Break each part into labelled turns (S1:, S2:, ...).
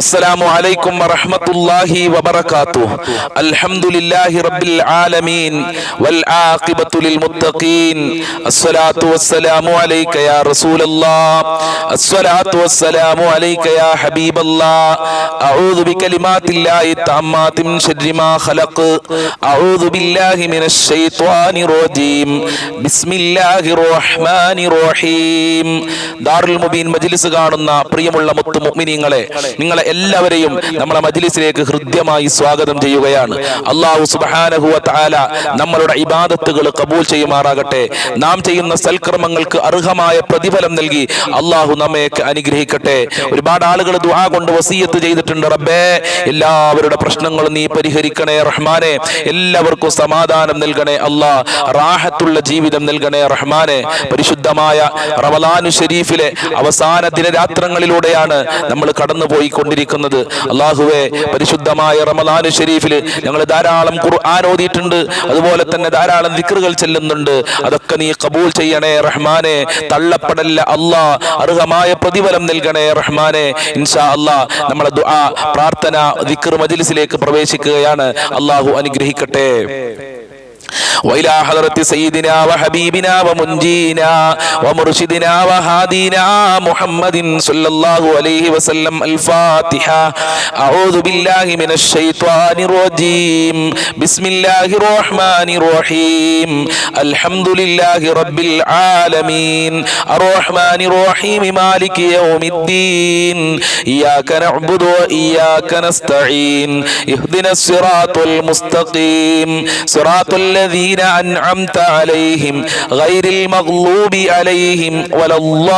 S1: السلام عليكم ورحمة الله وبركاته الحمد لله رب العالمين والعاقبة للمتقين الصلاة والسلام عليك يا رسول الله الصلاة والسلام عليك يا حبيب الله أعوذ بكلمات الله التامات من شر ما خلق أعوذ بالله من الشيطان الرجيم بسم الله الرحمن الرحيم ദാറുൽ മുബീൻ മജ്ലിസ് കാണുന്ന പ്രിയമുള്ള മുത്തു മുഅ്മിനീങ്ങളെ നിങ്ങളെ എല്ലാവരെയും നമ്മളെ മജ്ലിസിലേക്ക് ഹൃദ്യമായി സ്വാഗതം ചെയ്യുകയാണ്. അള്ളാഹു സുബ്ഹാനഹു വ തആല നമ്മളുടെ ഇബാദത്തുകൾ കബൂൽ ചെയ്യുമാറാകട്ടെ. നാം ചെയ്യുന്ന സൽക്രമങ്ങൾക്ക് അർഹമായ പ്രതിഫലം നൽകി അള്ളാഹു നമ്മയൊക്കെ അനുഗ്രഹിക്കട്ടെ. ഒരുപാട് ആളുകൾ ദുആ കൊണ്ട് വസീയത്ത് ചെയ്തിട്ടുണ്ട് റബ്ബേ. എല്ലാവരുടെ പ്രശ്നങ്ങളും നീ പരിഹരിക്കണേ റഹ്മാനെ. എല്ലാവർക്കും സമാധാനം നൽകണേ അള്ളാ റാഹത്തുള്ള ജീവിതം നൽകണേ റഹ്മാനെ. പരിശുദ്ധമായ റവലാനു ഷെരീഫിലെ അവസാന ദിനരാത്രങ്ങളിലൂടെയാണ് നമ്മൾ കടന്നു പോയിക്കൊണ്ടിരിക്കുന്നത് അള്ളാഹുവെ പരിശുദ്ധമായ റമദാനു ഷരീഫിൽ ഞങ്ങൾ ധാരാളം ഖുർആൻ ഓതിയിട്ടുണ്ട്. അതുപോലെ തന്നെ ധാരാളം ദിക്റുകൾ ചെല്ലുന്നുണ്ട്. അതൊക്കെ നീ കബൂൾ ചെയ്യണേ റഹ്മാനെ. തള്ളപ്പെടല്ല അല്ലാ അർഹമായ പ്രതിഫലം നൽകണേ റഹ്മാനെ. ഇൻഷാ അല്ലാ നമ്മളെ ദുആ പ്രാർത്ഥന ദിക്ർ മജ്ലിസിലേക്ക് പ്രവേശിക്കുകയാണ്. അള്ളാഹു അനുഗ്രഹിക്കട്ടെ. وإلى حضرة سيدنا وحبيبنا ومنجينا ومرشدنا وهادينا محمد صلى الله عليه وسلم الفاتحة أعوذ بالله من الشيطان الرجيم بسم الله الرحمن الرحيم الحمد لله رب العالمين الرحمن الرحيم مالك يوم الدين إياك نعبد وإياك نستعين اهدنا الصراط المستقيم صراط الذين أنعمت عليهم غير المغلوب عليهم ولا الضالين.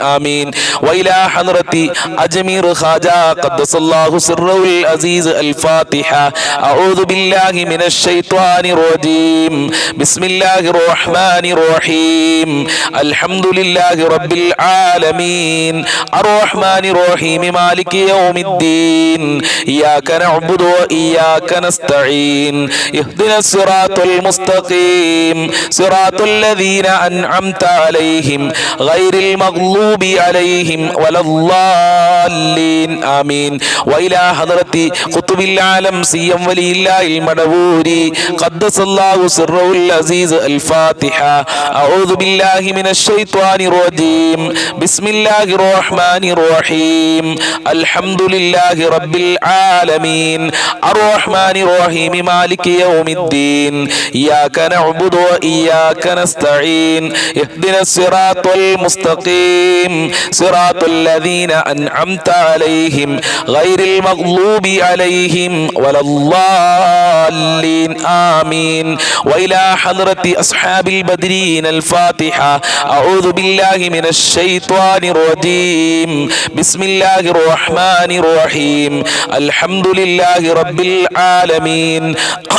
S1: آمين. وإلى حضرة أجمير خاجة قدس الله سره العزيز الفاتحة. أعوذ بالله من الشيطان الرجيم. بسم الله الرحمن الرحيم. الحمد لله رب العالمين. الرحمن الرحيم مالك يوم الدين. إياك نعبد وإياك نستعين. اهدنا الصراط المستقيم. صراط الذين أنعمت عليهم غير المغلوب عليهم ولا الضالين. آمين. وإلى حضرة قطب العالم سيم ولي الله المدبوري قدس الله سره العزيز الفاتحة أعوذ بالله من الشيطان الرجيم. بسم الله الرحمن الرحيم. الحمد لله رب العالمين. الرحمن الرحيم مالك يوم الدين إياك نعبد وإياك نستعين اهدنا الصراط المستقيم صراط الذين أنعمت عليهم غير المغلوب عليهم ولا الضالين آمين. وإلى حضرة أصحاب البدرين الفاتحة أعوذ بالله من الشيطان الرجيم بسم الله الرحمن الرحيم الحمد لله رب العالمين.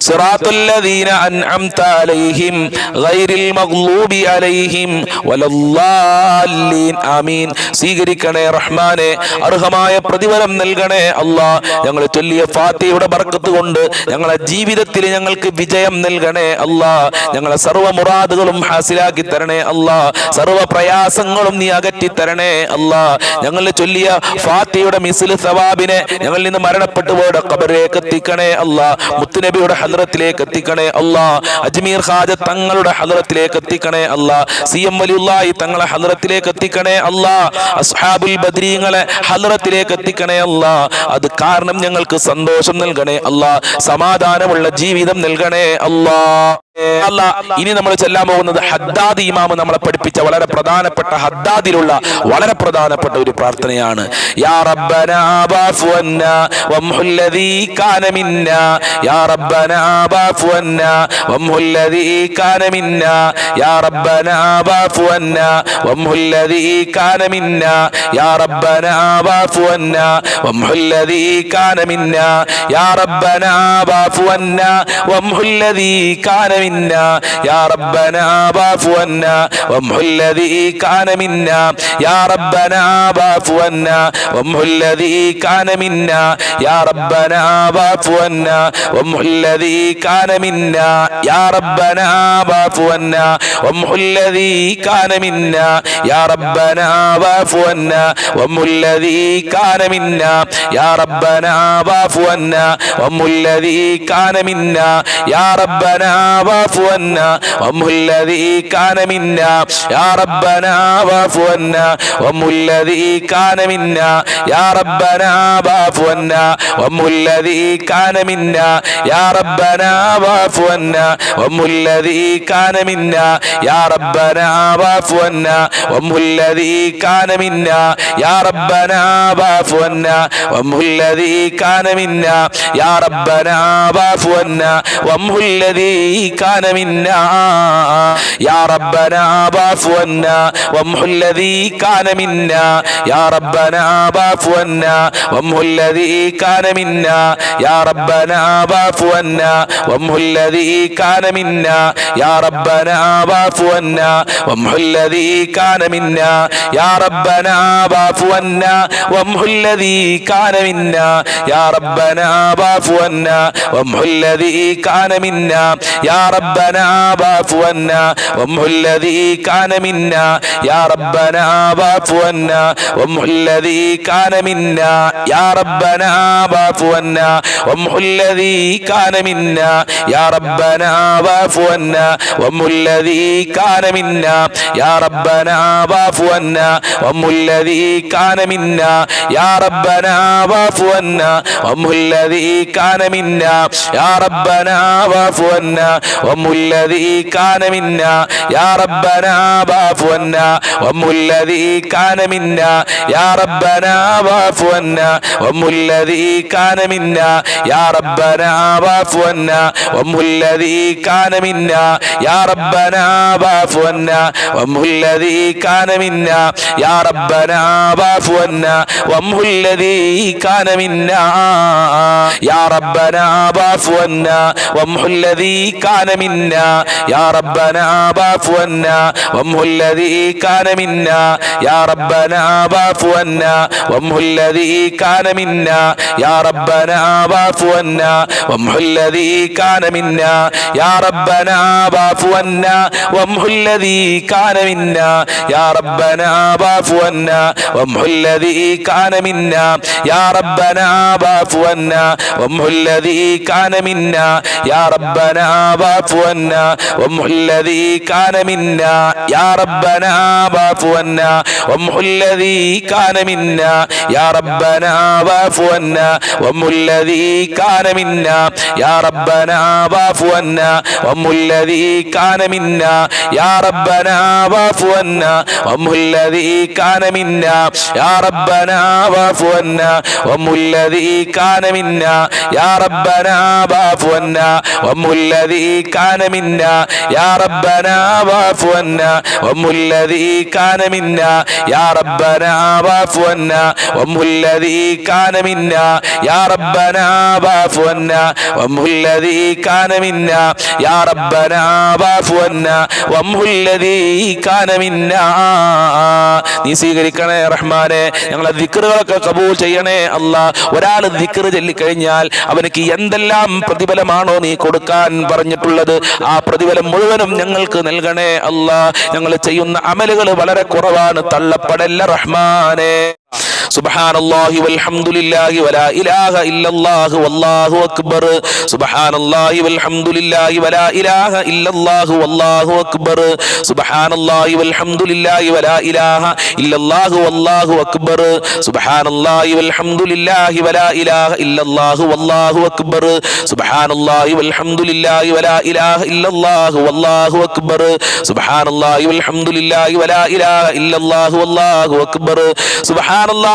S1: صراط الذين أنعمت عليهم غير المغلوب عليهم ولا الضالين ആമീൻ സ്വീകരിക്കണേ റഹ്മാനെ അർഹമായ പ്രതിഫലം നൽകണേ അല്ലാ ഞങ്ങൾ ചൊല്ലിയ ഫാത്തിയുടെ ബർക്കത്ത് കൊണ്ട് ഞങ്ങളെ ജീവിതത്തിൽ ഞങ്ങൾക്ക് വിജയം നൽകണേ അല്ലാ ഞങ്ങളെ സർവ്വ മുറാദുകളും ഹാസിലാക്കി തരണേ അല്ലാ സർവ്വ പ്രയാസങ്ങളും നീ അകറ്റി തരണേ അല്ലാ ഞങ്ങൾ ചൊല്ലിയ ഫാത്തിയുടെ മിസിൽ സവാബിനെ ഞങ്ങളിൽ നിന്ന് മരണപ്പെട്ടു പോയുടെ കബറിലേക്ക് എത്തിക്കണേ അല്ലാ മുത്തുനബിയുടെ ഹദ്രത്തിലേക്ക് എത്തിക്കണേ അല്ലാ. അജ്മീർ ഹാജ തങ്ങളുടെ ഹദ്രത്തിലേക്ക് എത്തിക്കണേ അല്ലാ. സി എം വലിയുള്ളായി തങ്ങളെ ഹദ്രത്തിലേക്ക് എത്തിക്കണേ അല്ലാ. അസ്ഹാബുൽ ബദ്രീങ്ങളെ ഹദ്രത്തിലേക്ക് എത്തിക്കണേ അല്ലാ. അത് കാരണം ഞങ്ങൾക്ക് സന്തോഷം നൽകണേ അല്ലാ. സമാധാനമുള്ള ജീവിതം നൽകണേ അല്ലാ. അല്ല ഇനി നമ്മൾ ചെല്ലാൻ പോകുന്നത് ഹദ്ദാദ് ഇമാമ് നമ്മളെ പഠിപ്പിച്ച വളരെ പ്രധാനപ്പെട്ട ഹദ്ദാദിലുള്ള വളരെ പ്രധാനപ്പെട്ട ഒരു പ്രാർത്ഥനയാണ്. യാ റബ്ബനാ ബാഫു അന്ന വംഹുല്ലദീ കാന മിന്ന. യാ റബ്ബനാ ബാഫു അന്ന വംഹുല്ലദീ കാന മിന്ന. യാ റബ്ബനാ ബാഫു അന്ന വംഹുല്ലദീ കാന മിന്ന. യാ റബ്ബനാ ബാഫു അന്ന വംഹുല്ലദീ കാന മിന്ന. യാ റബ്ബനാ ബാഫു അന്ന വംഹുല്ലദീ കാന منا. يا ربنا واعف عنا الذي كان منا. يا ربنا واعف عنا الذي كان منا. يا ربنا واعف عنا الذي كان منا. يا ربنا واعف عنا الذي كان منا. يا ربنا واعف عنا الذي كان منا. يا ربنا واعف عنا الذي كان منا. يا ربنا واعف عنا الذي كان منا. يا ربنا واعف عنا وامح الذي كان منا. يا ربنا واعف عنا وامح الذي كان منا. يا ربنا واعف عنا وامح الذي كان منا. يا ربنا واعف عنا وامح الذي كان منا. يا ربنا واعف عنا وامح الذي كان منا. يا ربنا واعف عنا الذي كان منا. يا ربنا واعف عنا وامح الذي كان منا. يا ربنا واعف عنا وامح الذي كان منا. يا ربنا واعف عنا وامح الذي كان منا. يا ربنا واعف عنا وامح الذي كان منا. يا ربنا واعف عنا وامح الذي كان منا. يا ربنا واعف عنا وامح الذي كان منا. يا ربنا واعف عنا وامح الذي كان منا. يا ربنا واعف عنا وامح الذي كان منا. يا ربنا واعف عنا وامح الذي كان منا. يا ربنا واعف عنا وامح الذي كان منا. يا ربنا واعف عنا وامح الذي كان منا. يا ربنا واعف عنا وامح الذي كان منا. يا ربنا واعف عنا وامح الذي كان منا يا ربنا واعف عنا. وامح الذي كان منا يا ربنا واعف عنا. وامح الذي كان منا يا ربنا واعف عنا. وامح الذي كان منا يا ربنا واعف عنا. وامح الذي كان منا يا ربنا واعف عنا. وامح الذي كان منا يا ربنا واعف عنا. وامح الذي كان منا. يا ربنا واعف عنا. وامح الذي كان منا. يا ربنا واعف عنا. وامح الذي كان منا. يا ربنا واعف عنا. وامح الذي كان منا. يا ربنا واعف عنا. وامح الذي كان منا. يا ربنا واعف عنا. وامح الذي كان منا. يا ربنا واعف عنا. وامح الذي كان منا. يا ربنا واعف عنا وامح الذي كان منا. يا ربنا واعف عنا وامح الذي كان منا. يا ربنا واعف عنا وامح الذي كان منا. يا ربنا واعف عنا وامح الذي كان منا. يا ربنا واعف عنا وامح الذي كان منا. يا ربنا واعف عنا وامح الذي كان منا. يا ربنا واعف عنا وامح الذي كان منا يا ربنا واعف عنا وامح الذي كان منا يا ربنا واعف عنا وامح الذي كان منا يا ربنا واعف عنا وامح الذي كان منا يا ربنا واعف عنا وامح الذي كان منا നീ സ്വീകരിക്കണേ റഹ്മാനെ ഞങ്ങളെ ദിക്കറുകളൊക്കെ കബൂൽ ചെയ്യണേ അല്ല ഒരാൾ ദിക്കറ് ചൊല്ലിക്കഴിഞ്ഞാൽ അവനക്ക് എന്തെല്ലാം പ്രതിഫലമാണോ നീ കൊടുക്കാൻ പറഞ്ഞിട്ടുള്ളത് ആ പ്രതിഫലം മുഴുവനും ഞങ്ങൾക്ക് നൽകണേ അല്ല. ഞങ്ങൾ ചെയ്യുന്ന അമലുകൾ വളരെ കുറവാണ്. തള്ളപ്പെടല്ല റഹ്മാനെ. സുബഹാനല്ലാഹി വൽഹംദുലില്ലാഹി വലാ ഇലാഹ ഇല്ലല്ലാഹു വല്ലാഹു അക്ബർ സുബഹാനല്ലാഹി വൽഹംദുലില്ലാഹി വലാ ഇലാഹ ഇല്ലല്ലാഹു വല്ലാഹു അക്ബർ സുബഹാനല്ലാഹി വൽഹംദുലില്ലാഹി വലാ ഇലാഹ ഇല്ലല്ലാഹു വല്ലാഹു അക്ബർ സുബഹാനല്ലാഹി വൽഹംദുലില്ലാഹി വലാ ഇലാഹ ഇല്ലല്ലാഹു വല്ലാഹു അക്ബർ സുബഹാനല്ലാഹി വൽഹംദുലില്ലാഹി വലാ ഇലാഹ ഇല്ലല്ലാഹു വല്ലാഹു അക്ബർ സുബഹാനല്ലാഹി വൽഹംദുലില്ലാഹി വലാ ഇലാഹ ഇല്ലല്ലാഹു വല്ലാഹു അക്ബർ സുബഹാനല്ലാഹി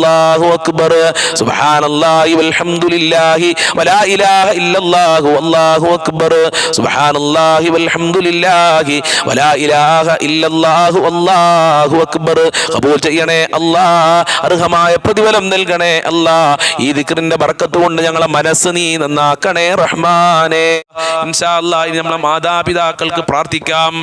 S1: വല്ലാഹു അക്ബർ. സുബ്ഹാനല്ലാഹി വൽഹംദുലില്ലാഹി വലാ ഇലാഹ ഇല്ലല്ലാഹു അല്ലാഹു അക്ബർ. സുബ്ഹാനല്ലാഹി വൽഹംദുലില്ലാഹി വലാ ഇലാഹ ഇല്ലല്ലാഹു അല്ലാഹു അക്ബർ. കബൂൽ ചെയ്യണേ അല്ലാ അർഹമായ പ്രതിഫലം നൽകണേ അല്ലാ. ഈ ദിക്റിന്റെ ബർക്കത്ത് കൊണ്ട് ഞങ്ങളെ മനസ്സ് നീ നന്നാക്കണേ റഹ്മാനെ. ഇൻഷാ അല്ലാ ഇനി നമ്മളെ മാതാപിതാക്കൾക്ക് പ്രാർത്ഥിക്കാം.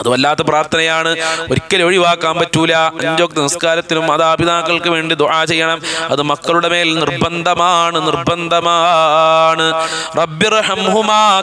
S1: അത് വല്ലാത്ത പ്രാർത്ഥനയാണ്. ഒരിക്കലും ഒഴിവാക്കാൻ പറ്റൂല. അഞ്ചോക്ത നിസ്കാരത്തിനും മാതാപിതാക്കൾക്ക് വേണ്ടി ദുആ ചെയ്യണം. അത് മക്കളുടെ മേൽ നിർബന്ധമാണ് നിർബന്ധമാണ്. റബ്ബിർഹംഹുമാ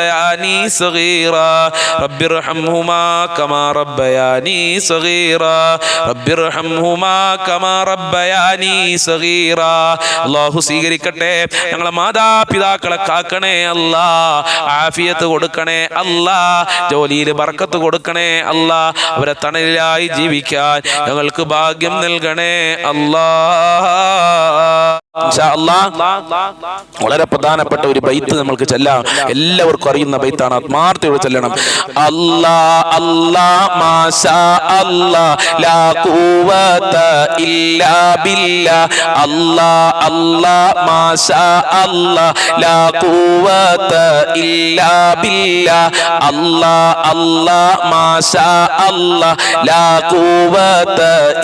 S1: ربياني صغيرا رب ارحمهما كما ربياني صغيرا رب ارحمهما كما ربياني صغيرا അള്ളാഹു സ്വീകരിക്കട്ടെ ഞങ്ങളെ മാതാപിതാക്കളെ കാക്കണേ അല്ലാ ആഫിയത്ത് കൊടുക്കണേ അല്ലാ ജോലിയിൽ ബർക്കത്ത് കൊടുക്കണേ അല്ലാ അവരെ തണലിലായി ജീവിക്കാൻ ഞങ്ങൾക്ക് ഭാഗ്യം നൽകണേ അല്ലാ ഇൻഷാ അല്ലാ, വളരെ പ്രധാനപ്പെട്ട ഒരു ബൈത്ത് നമ്മൾക്ക് ചെല്ലാം എല്ലാവർക്കും അറിയുന്ന ബൈത്താണ് ആത്മാർത്ഥയോട് ചെല്ലണം അല്ലാ അല്ലാ മാഷാ അല്ലാ ലാ ഖുവത ഇല്ലാ ബില്ലാ അല്ലാ അല്ലാ മാഷാ അല്ലാ ലാ ഖുവത ഇല്ലാ ബില്ലാ അല്ലാ അല്ലാ മാഷാ അല്ലാ ലാ ഖുവത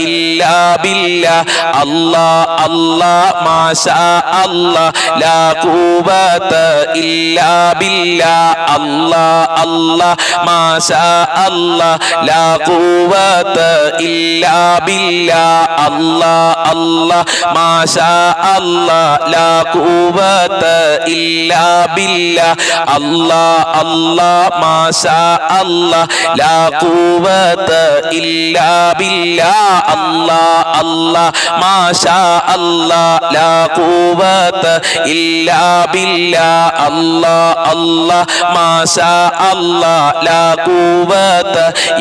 S1: ഇല്ലാ ബില്ലാ അല്ലാ അല്ലാ മാഷാ അല്ലാ ലാ ഖുവത ഇല്ലാ ബില്ലാ الله الله ما شاء الله لا قوة إلا بالله الله الله ما شاء الله لا قوة إلا بالله الله الله ما شاء الله لا قوة إلا بالله الله الله ما شاء الله لا قوة إلا بالله الله الله മാഷാ അല്ലാ ലാ ഖുവത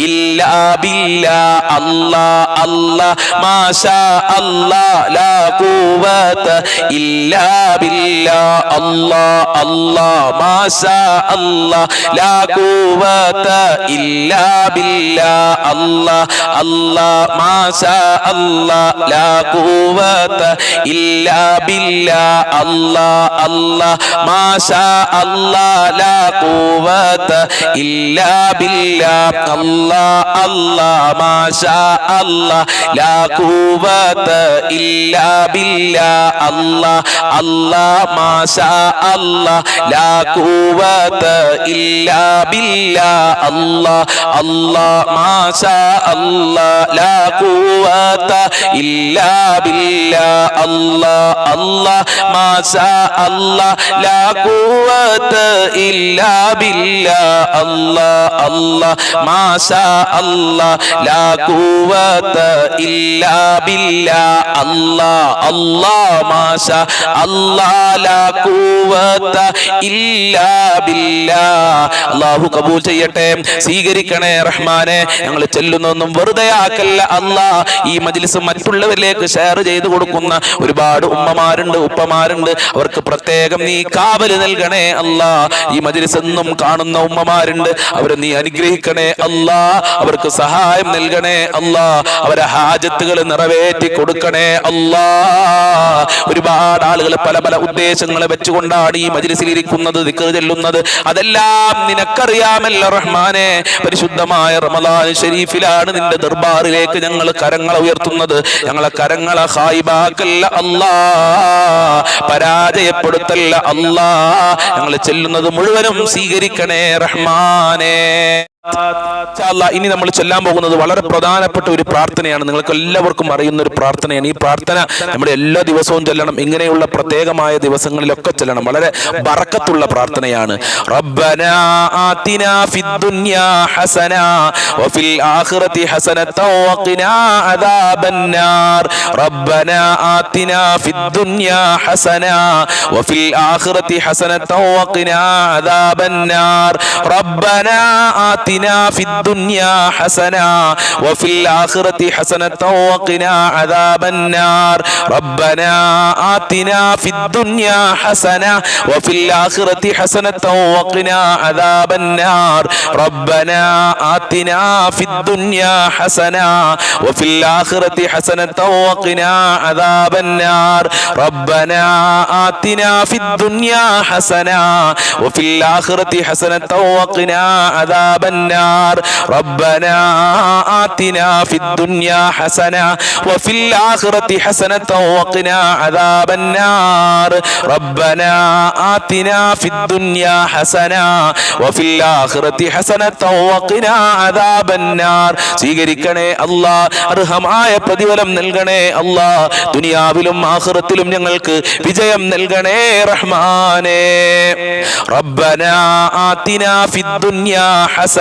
S1: ഇല്ലാ ബില്ലാ അല്ലാ അല്ലാ മാഷാ അല്ലാ ലാ إلا بالله. الله الله ما شاء الله. لا قوة إلا بالله. الله الله ما شاء الله. لا قوة إلا بالله. الله الله ما شاء الله. لا قوة إلا بالله. الله الله ما شاء الله. لا قوة إلا بالله. الله الله ما شاء الله لا قوة إلا بالله الله الله ما شاء الله لا قوة إلا بالله الله الله ما شاء الله لا قوة إلا بالله الله الله ما شاء الله لا قوة إلا بالله الله الله ഖുവത ഇല്ലാ ബില്ലാ. അല്ലാഹു കബൂൽ ചെയ്യട്ടെ സ്വീകരിക്കണേ റഹ്മാനെ. ഞങ്ങൾ ചെല്ലുന്നൊന്നും വെറുതെ ആക്കല്ല അല്ലാ ഈ മജിലിസ് മറ്റുള്ളവരിലേക്ക് ഷെയർ ചെയ്തു കൊടുക്കുന്ന ഒരുപാട് ഉമ്മമാരുണ്ട് ഉപ്പമാരുണ്ട്. അവർക്ക് പ്രത്യേകം നീ കാവൽ നൽകണേ അല്ലാ ഈ മജിലിസ് എന്നും കാണുന്ന ഉമ്മമാരുണ്ട് അവരെ നീ അനുഗ്രഹിക്കണേ അല്ലാ അവർക്ക് സഹായം നൽകണേ അല്ലാ അവരെ ഹാജത്തുകൾ നിറവേറ്റി കൊടുക്കണേ അല്ലാ ഒരുപാട് ആളുകൾ പല പല ഉദ്ദേശങ്ങളെ വെച്ചുകൊണ്ടാണ് ഈ മജ്ലിസിൽ ഇരിക്കുന്നത് ദിക്കർ ചെല്ലുന്നത്. അതെല്ലാം നിനക്കറിയാമല്ല റഹ്മാനെ. പരിശുദ്ധമായ റമദാൻ ഷെരീഫിലാണ് നിന്റെ ദർബാറിലേക്ക് ഞങ്ങൾ കരങ്ങളെ ഉയർത്തുന്നത്. ഞങ്ങളെ കരങ്ങളെ ഹായിബാക്കല്ല അല്ലാ. പരാജയപ്പെടുത്തല്ല അല്ലാ. ഞങ്ങൾ ചെല്ലുന്നത് മുഴുവനും സ്വീകരിക്കണേ റഹ്മാനേ. ഇനി നമ്മൾ ചെല്ലാൻ പോകുന്നത് വളരെ പ്രധാനപ്പെട്ട ഒരു പ്രാർത്ഥനയാണ്. നിങ്ങൾക്ക് എല്ലാവർക്കും അറിയുന്ന ഒരു പ്രാർത്ഥനയാണ്. ഈ പ്രാർത്ഥന നമ്മുടെ എല്ലാ ദിവസവും ചെല്ലണം. ഇങ്ങനെയുള്ള പ്രത്യേകമായ ദിവസങ്ങളിലൊക്കെ ചെല്ലണം. വളരെ ബറക്കത്തുള്ള പ്രാർത്ഥനയാണ്. റബ്ബനാ ആതിനാ ഹസന വഫിൽ ആഖിറതി ഹസന വഫിൽ ആഖിറതി في الدنيا حسنة وفي الآخرة حسنة وقنا عذاب النار. ربنا آتنا في الدنيا حسنة وفي الآخرة حسنة وقنا عذاب النار. ربنا آتنا في الدنيا حسنة وفي الآخرة حسنة وقنا عذاب النار. ربنا آتنا في الدنيا حسنة وفي الآخرة حسنة وقنا عذاب النار. النار ربنا آتنا في الدنيا حسنة وفي الآخرة حسنة وقنا عذاب النار ربنا آتنا في الدنيا حسنة وفي الآخرة حسنة وقنا عذاب النار സ്വീകരിക്കണേ അല്ലാ അർഹമായ പ്രതിഫലം നൽകണേ അല്ലാ ദുനിയാവിലും ആഖിറത്തിലും ഞങ്ങൾക്ക് വിജയം നൽകണേ റഹ്മാനേ ربنا آتنا في الدنيا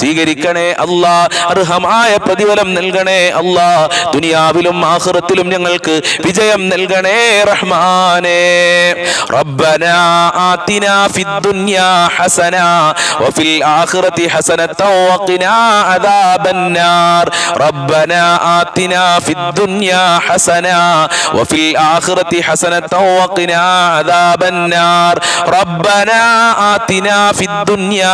S1: സ്വീകരിക്കണേ അല്ലാ അർഹമായ പ്രതിഫലം നൽകണേ അല്ലാ ദുനിയാവിലും ആഖിറത്തിലും ഞങ്ങൾക്ക് വിജയം നൽകണേ റഹ്മാനേ ربنا آتنا في الدنيا حسنة وفي الآخرة حسنة وقنا عذاب النار ربنا آتنا في الدنيا حسنة وفي الآخرة حسنة وقنا عذاب النار ربنا آتنا في الدنيا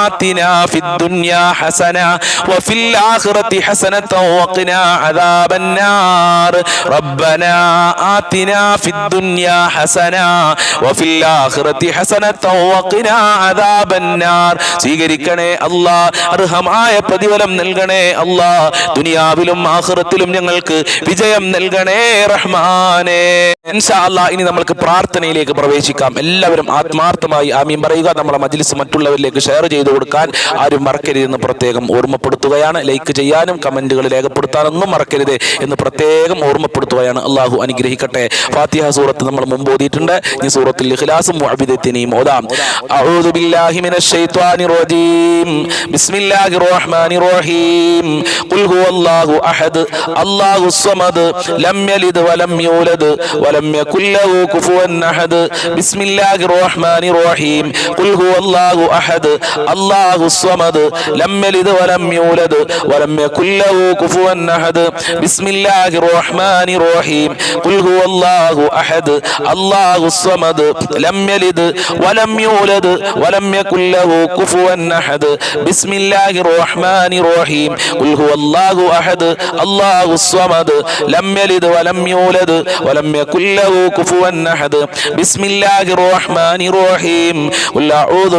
S1: آتنا في الدنيا حسنة وفي الآخرة حسنة وقنا عذاب النار ربنا آتنا في الدنيا حسنة وفي الآخرة حسنة وقنا عذاب النار സ്വീകരിക്കണേ അല്ലാ അർഹമായ പ്രതിഫലം നൽകണേ അല്ലാ ദുനിയാവിലും ആഖിറത്തിലും ഞങ്ങൾക്ക് വിജയം നൽകണേ റഹ്മാനേ ഇൻഷാ അല്ലാ ഇനി നമ്മൾക്ക് പ്രാർത്ഥനയിലേക്ക് പ്രവേശിക്കാം എല്ലാവരും ആത്മാർത്ഥമായി ആമീൻ പറയുക നമ്മളെ മജ്ലിസ് മറ്റുള്ളവരിലേക്ക് ഷെയർ ചെയ്തു കൊടുക്കാൻ ആരും മറക്കരുതെന്ന് പ്രത്യേകം ഓർമ്മപ്പെടുത്തുകയാണ്. ലൈക്ക് ചെയ്യാനും കമന്റുകൾ രേഖപ്പെടുത്താനൊന്നും മറക്കരുത് എന്ന് പ്രത്യേകം ഓർമ്മപ്പെടുത്തുകയാണ്. അള്ളാഹു അനുഗ്രഹിക്കട്ടെ. ഫാത്തിഹ സൂറത്ത് നമ്മൾ മുമ്പ് ഓതിയിട്ടുണ്ട്. ഈ സൂറത്തിൽ ഇഖ്ലാസും മുഅബിദത്തിനെയും ഓതാം. അഊദു ബില്ലാഹി മിനശ് റജീം. റഹീം. ഖുൽ ഹുവല്ലാഹു അഹദ്. ലം യലിദ് വലം യൂലദ്. വലം കുഫുവൻ അഹദ്. റഹീം. ഖുൽ അഹദ് അല്ലാഹു സ്വമദ് ലം യലിദ് വലം യൂലദ് വലം യകുൽ ലഹു കുഫുവൻ അഹദ് ബിസ്മില്ലാഹിർ റഹ്മാനിർ റഹീം ഖുൽ ഹുവല്ലാഹു അഹദ് അല്ലാഹു സ്വമദ് ലം യലിദ് വലം യൂലദ് വലം യകുൽ ലഹു കുഫുവൻ അഹദ് ബിസ്മില്ലാഹിർ റഹ്മാനിർ റഹീം ഖുൽ ഹുവല്ലാഹു അഹദ് അല്ലാഹു സ്വമദ് ലം യലിദ് വലം യൂലദ് വലം യകുൽ ലഹു കുഫുവൻ അഹദ് ബിസ്മില്ലാഹിർ റഹ്മാനിർ റഹീം ഖുൽ അഊദു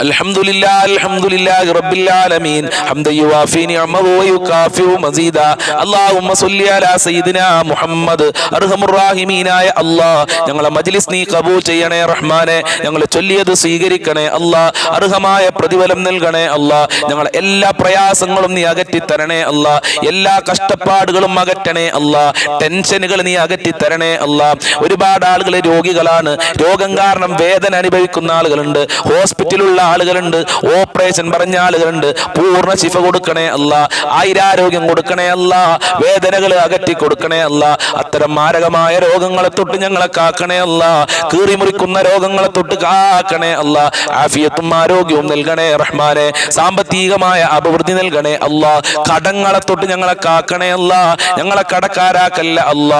S1: അൽഹംദുലില്ലാഹി റബ്ബിൽ ആലമീൻ. മസീദ. അല്ലാഹുമ്മ അലാ സയ്യിദിനാ ഞങ്ങളെ മജ്ലിസ് നീ കബൂൽ ചെയ്യണേ റഹ്മാനെ. ഞങ്ങളെ ചൊല്ലിയത് സ്വീകരിക്കണേ അല്ലാഹ്. അർഹമായ പ്രതിഫലം നൽകണേ അല്ലാഹ്. ഞങ്ങളെ എല്ലാ പ്രയാസങ്ങളും നീ അകറ്റി തരണേ അല്ലാഹ്. എല്ലാ കഷ്ടപ്പാടുകളും അകറ്റണേ അല്ലാഹ്. ടെൻഷനുകൾ നീ അകറ്റി തരണേ അല്ലാഹ്. ഒരുപാട് ആളുകൾ രോഗികളാണ്. രോഗം കാരണം വേദന അനുഭവിക്കുന്ന ആളുകളുണ്ട്. ഹോസ്പിറ്റലുള്ള ആളുകളുണ്ട്. ഓപ്പറേഷൻ പറഞ്ഞ ആളുകളുണ്ട്. പൂർണ ശിഫ കൊടുക്കണേ അല്ല. ആയിരാരോഗ്യം കൊടുക്കണേ അല്ല. വേദനകൾ അകറ്റി കൊടുക്കണേ അല്ല. അത്തരം മാരകമായ രോഗങ്ങളെ തൊട്ട് ഞങ്ങളെ കാക്കണേ അല്ല. കീറിമുറിക്കുന്ന രോഗങ്ങളെ തൊട്ട് കാക്കണേ അല്ല. ആഫിയത്തും ആരോഗ്യവും നൽകണേ റഹ്മാനെ. സാമ്പത്തികമായ അഭിവൃദ്ധി നൽകണേ അല്ല. കടങ്ങളെ തൊട്ട് ഞങ്ങളെ കാക്കണേ അല്ല. ഞങ്ങളെ കടക്കാരാക്കല്ല അല്ല.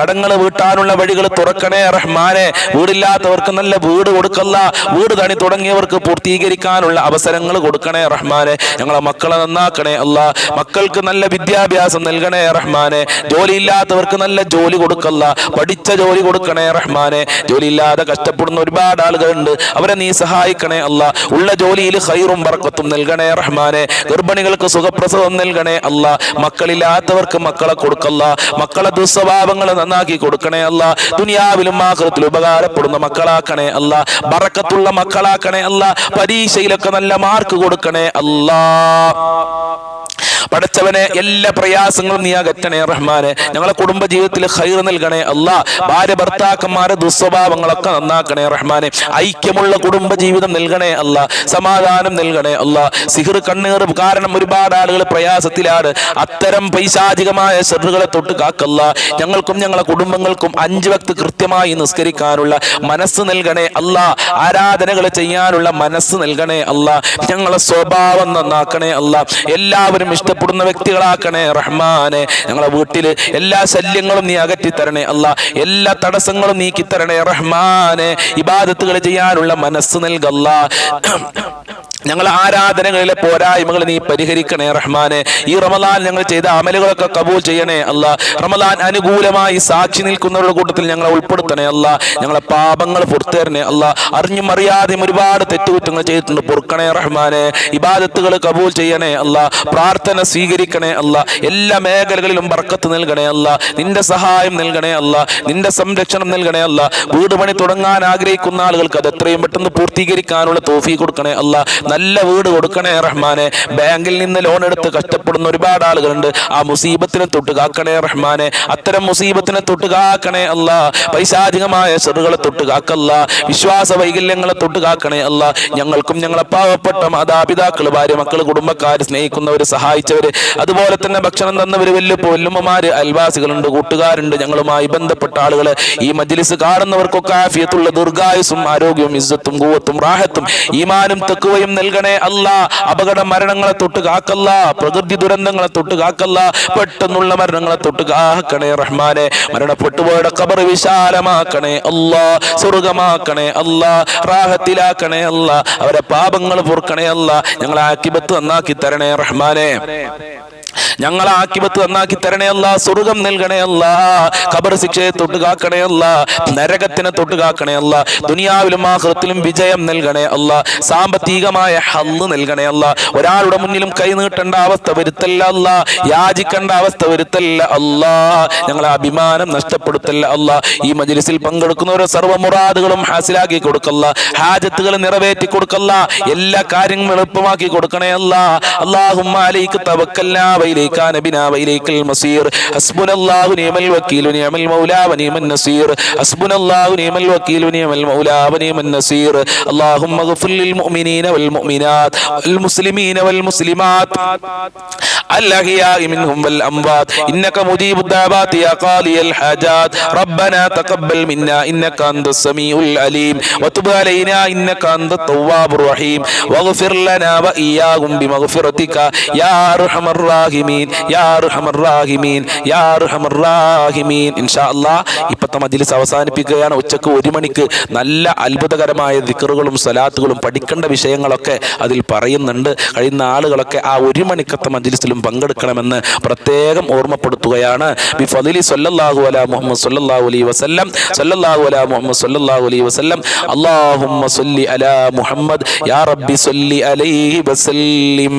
S1: കടങ്ങൾ വീട്ടാനുള്ള വഴികൾ തുറക്കണേ റഹ്മാനെ. വീടില്ലാത്തവർക്ക് നല്ല വീട് കൊടുക്കല്ല. വീട് തണി തുടങ്ങിയവർക്ക് പൂർത്തീകരിക്കാനുള്ള അവസരങ്ങൾ കൊടുക്കണേ റഹ്മാനെ. ഞങ്ങളെ മക്കളെ നന്നാക്കണേ അല്ല. മക്കൾക്ക് നല്ല വിദ്യാഭ്യാസം നൽകണേ റഹ്മാനെ. ജോലിയില്ലാത്തവർക്ക് നല്ല ജോലി കൊടുക്കല്ല. പഠിച്ച ജോലി കൊടുക്കണേ റഹ്മാനെ. ജോലിയില്ലാതെ കഷ്ടപ്പെടുന്ന ഒരുപാട് ആളുകളുണ്ട്. അവരെ നീ സഹായിക്കണേ അല്ല. ഉള്ള ജോലിയിൽ ഹൈറും വറക്കത്തും നൽകണേ റഹ്മാനെ. ഗർഭിണികൾക്ക് സുഖപ്രസവം നൽകണേ അല്ല. മക്കളില്ലാത്തവർക്ക് മക്കളെ കൊടുക്കല്ല. മക്കളെ ദുസ്വഭാവങ്ങൾ നന്നാക്കി കൊടുക്കണേ അല്ല. ദുനിയാവിലും ആഹൃത്തിൽ ഉപകാരപ്പെടുന്ന മക്കളാക്കണേ അല്ല. ബറക്കത്തുള്ള മക്കളാക്കണേ അല്ല. പരീക്ഷയിലൊക്കെ നല്ല മാർക്ക് കൊടുക്കണേ അല്ലാ പടച്ചവനെ എല്ലാ പ്രയാസങ്ങളും നീ അകറ്റണേ റഹ്മാനെ. ഞങ്ങളെ കുടുംബ ജീവിതത്തിൽ ഹൈർ നൽകണേ അല്ല. ഭാര്യ ഭർത്താക്കന്മാരെ ദുസ്വഭാവങ്ങളൊക്കെ നന്നാക്കണേ റഹ്മാനെ. ഐക്യമുള്ള കുടുംബ ജീവിതം നൽകണേ അല്ല. സമാധാനം നൽകണേ അല്ല. സിഹിർ കണ്ണീർ കാരണം ഒരുപാട് ആളുകൾ പ്രയാസത്തിലാണ്. അത്തരം പൈശാചികമായ ശ്രദ്ധകളെ തൊട്ട് കാക്കല്ല. ഞങ്ങൾക്കും ഞങ്ങളെ കുടുംബങ്ങൾക്കും അഞ്ച് വക്ത് കൃത്യമായി നിസ്കരിക്കാനുള്ള മനസ്സ് നൽകണേ അല്ല. ആരാധനകൾ ചെയ്യാനുള്ള മനസ്സ് നൽകണേ അല്ല. ഞങ്ങളെ സ്വഭാവം നന്നാക്കണേ അല്ല. എല്ലാവരും ഇഷ്ടപ്പെടുന്ന വ്യക്തികളാക്കണേ റഹ്മാനെ. ഞങ്ങളെ വീട്ടിൽ എല്ലാ ശല്യങ്ങളും നീ അകറ്റി തരണേ അല്ല. എല്ലാ തടസ്സങ്ങളും നീക്കി തരണേ റഹ്മാനെ. ഇബാദത്തുകൾ ചെയ്യാനുള്ള മനസ്സ് നൽകല്ല ഞങ്ങൾ ആരാധനകളിലെ പോരായ്മകൾ നീ പരിഹരിക്കണേ റഹ്മാനെ. ഈ റമലാൻ ഞങ്ങൾ ചെയ്ത അമലുകളൊക്കെ കബൂൽ ചെയ്യണേ അല്ല. റമലാൻ അനുകൂലമായി സാക്ഷി നിൽക്കുന്നവരുടെ കൂട്ടത്തിൽ ഞങ്ങളെ ഉൾപ്പെടുത്തണേ അല്ല. ഞങ്ങളെ പാപങ്ങൾ പുറത്തേരണേ അല്ല. അറിഞ്ഞും അറിയാതെയും ഒരുപാട് തെറ്റുകുറ്റങ്ങൾ ചെയ്തിട്ടുണ്ട്. പൊറുക്കണേ റഹ്മാനെ. ഇബാദത്തുകൾ കബൂൽ ചെയ്യണേ അല്ല. പ്രാർത്ഥന സ്വീകരിക്കണേ അല്ല. എല്ലാ മേഖലകളിലും ബർക്കത്ത് നൽകണേ അല്ല. നിന്റെ സഹായം നൽകണേ അല്ല. നിന്റെ സംരക്ഷണം നൽകണേ അല്ല. വീട് പണി തുടങ്ങാൻ ആഗ്രഹിക്കുന്ന ആളുകൾക്ക് അത് എത്രയും പെട്ടെന്ന് പൂർത്തീകരിക്കാനുള്ള തോഫി കൊടുക്കണേ അല്ല. നല്ല വീട് കൊടുക്കണേ റഹ്മാനെ. ബാങ്കിൽ നിന്ന് ലോൺ എടുത്ത് കഷ്ടപ്പെടുന്ന ഒരുപാട് ആളുകളുണ്ട്. ആ മുസീബത്തിനെ തൊട്ട് കാക്കണേ റഹ്മാനെ. അത്തരം മുസീബത്തിനെ തൊട്ട് കാക്കണേ അല്ല. പൈശാചികമായ ചെറുകളെ തൊട്ട് കാക്കല്ല. വിശ്വാസ വൈകല്യങ്ങളെ തൊട്ട് കാക്കണേ അല്ല. ഞങ്ങൾക്കും ഞങ്ങളെ പാവപ്പെട്ട മാതാപിതാക്കൾ ഭാര്യ മക്കൾ കുടുംബക്കാർ സ്നേഹിക്കുന്നവർ സഹായിച്ചവര് അതുപോലെ തന്നെ ഭക്ഷണം തന്നവർ വല്ലുപ്പോ വല്ലുമ്മമാര് അയൽവാസികളുണ്ട് കൂട്ടുകാരുണ്ട്. ഞങ്ങളുമായി ബന്ധപ്പെട്ട ആളുകൾ ഈ മജ്ലിസ് കാണുന്നവർക്കൊക്കെ ആഫിയത്തുള്ള ദീർഘായുസും ആരോഗ്യവും ഇസ്സത്തും കൂവത്തും റാഹത്തും ഈമാനും തെക്കുവയും നൽകണേ അല്ല. അപകട മരണങ്ങളെ തൊട്ട് കാക്കല്ല. പ്രകൃതി ദുരന്തങ്ങളെ തൊട്ട് കാക്കല്ല. പെട്ടെന്നുള്ള മരണങ്ങളെ തൊട്ട് കാക്കണേ റഹ്മാനെ. മരണപ്പെട്ടുപോയുടെ കബർ വിശാലമാക്കണേ അല്ലാ. സ്വർഗമാക്കണേ അല്ല. റാഹത്തിലാക്കണേ അല്ല. അവരെ പാപങ്ങൾ പൊറുക്കണേ അല്ല. ഞങ്ങളെ ആക്കിബത്ത് നന്നാക്കി തരണേ റഹ്മാനെ. ഞങ്ങളെ ആക്കിപത്ത് നന്നാക്കി തരണേ അല്ല സ്വർഗം നൽകണേ അല്ല ഖബർ ശിക്ഷയെ തൊട്ട് കാക്കണേ അല്ല നരകത്തിനെ തൊട്ട് കാക്കണേ അല്ല ദുനിയാവിലും ആഹൃത്തിലും വിജയം നൽകണേ അല്ല സാമ്പത്തികമായ ഹല്ല് നൽകണേ അല്ല ഒരാളുടെ മുന്നിലും കൈ നീട്ടേണ്ട അവസ്ഥ വരുത്തല്ല അല്ല യാചിക്കേണ്ട അവസ്ഥ വരുത്തല്ല അല്ല ഞങ്ങളെ അഭിമാനം നഷ്ടപ്പെടുത്തല്ല അല്ല ഈ മജ്ലിസിൽ പങ്കെടുക്കുന്നവരെ സർവമുറാദുകളും ഹാസിലാക്കി കൊടുക്കല്ല ഹാജത്തുകൾ നിറവേറ്റി കൊടുക്കല്ല എല്ലാ കാര്യങ്ങളും എളുപ്പമാക്കി കൊടുക്കണേ അല്ല അള്ളാഹുമ്മ അലൈക്ക് തവക്കല്ല وإليك نبنا وإليك المصير حسبنا الله ونعم الوكيل ونعم المولى ونعم النصير حسبنا الله ونعم الوكيل ونعم المولى ونعم النصير اللهم اغفر للمؤمنين والمؤمنات والمسلمين والمسلمات الأحياء منهم والأموات إنك مجيب الدعوات يا قاضي الحاجات ربنا تقبل منا إنك أنت السميع العليم وتب علينا إنك أنت التواب الرحيم واغفر لنا وإياهم بمغفرتك يا أرحم الراحمين يا أرحم الراحمين يا أرحم الراحمين إن شاء الله ഇപ്പത്തെ മജ്ലിസ് അവസാനിപ്പിക്കുകയാണ് ഉച്ചക്ക് ഒരു മണിക്ക് നല്ല അത്ഭുതകരമായ ദിക്കറുകളും സലാത്തുകളും പഠിക്കേണ്ട വിഷയങ്ങളൊക്കെ അതിൽ പറയുന്നുണ്ട് കഴിയുന്ന ആളുകളൊക്കെ ആ ഒരു മണിക്കത്തെ മജ്ലിസിലും പങ്കെടുക്കണമെന്ന് പ്രത്യേകം ഓർമ്മപ്പെടുത്തുകയാണ്. മുഹമ്മദ് സല്ലല്ലാഹു അലൈഹി വസല്ലം സല്ലല്ലാഹു അലാ മുഹമ്മദ് സല്ലല്ലാഹു അലൈഹി വസല്ലം. അല്ലാഹുമ്മ സല്ലി അലാ മുഹമ്മദ് യാ റബ്ബി സല്ലി അലൈഹി വസല്ലിം.